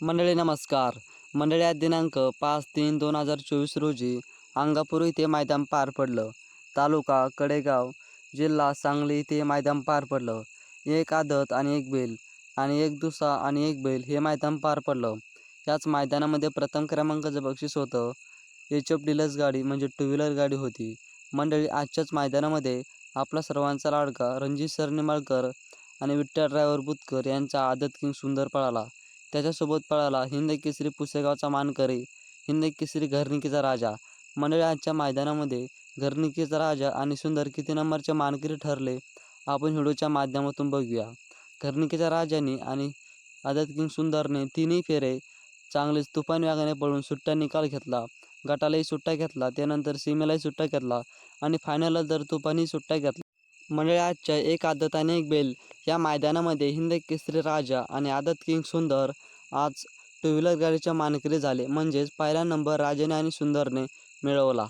मंडळी नमस्कार. मंडळी दिनांक पाच तीन दोन हजार चोवीस रोजी अंगापूर इथे मैदान पार पडलं. तालुका कडेगाव जिल्हा सांगली इथे मैदान पार पडलं. एक आदत आणि एक बैल आणि एक दुसा आणि एक बैल हे मैदान पार पडलं. याच मैदानामध्ये प्रथम क्रमांकाचं बक्षीस होतं एच एफ डिलर्स गाडी म्हणजे टू व्हीलर गाडी होती. मंडळी आजच्याच मैदानामध्ये आपला सर्वांचा लाडका रणजित सर निंबाळकर आणि विठ्ठल ड्रायव्हर बुतकर यांचा आदत किंग सुंदर पळाला. त्याच्यासोबत पळाला. हिंद केसरी पुसेगावचा मानकरी हिंद केसरी घरनिकीचा राजा. मंडळी आजच्या मैदानामध्ये घरनिकीचा राजा आणि सुंदर किती नंबरचे मानकरी ठरले आपण व्हिडिओच्या माध्यमातून बघूया. घरनिकीच्या राजाने आणि आदत किंग सुंदरने तिन्ही फेरे चांगलेच तुफान व्यागाने पळून सुट्टा निकाल घेतला. गटालाही सुट्टा घेतला त्यानंतर सीमेलाही सुट्टा घेतला आणि फायनलला तर तुफानही सुट्टा घेतला. मंडळी आजच्या एक आदत आणि एक बेल या मैदानामध्ये हिंद केसरी राजा आणि आदत किंग सुंदर आज टू व्हीलर गाडीच्या मानकरी झाले. म्हणजेच पहिला नंबर राजाने आणि सुंदरने मिळवला.